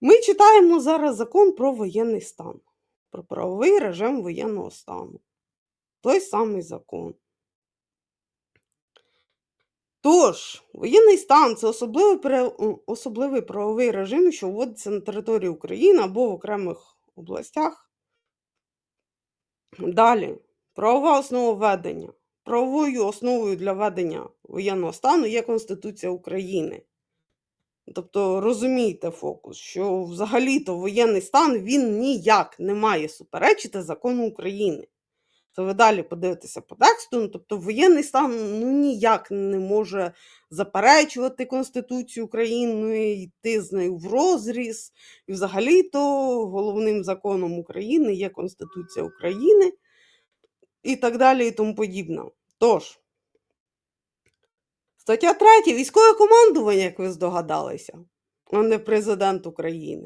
Ми читаємо зараз закон про воєнний стан, про правовий режим воєнного стану. Той самий закон. Тож, воєнний стан це особливий, особливий правовий режим, що вводиться на території України або в окремих областях. Далі, правова основа введення. Правовою основою для введення воєнного стану є Конституція України. Тобто розумійте фокус, що взагалі-то воєнний стан він ніяк не має суперечити закону України. То ви далі подивитеся по тексту. Ну, тобто воєнний стан ну, ніяк не може заперечувати Конституцію України, йти з нею в розріз. І взагалі-то головним законом України є Конституція України і так далі, і тому подібне. Тож, стаття 3. Військове командування, як ви здогадалися, а не президент України.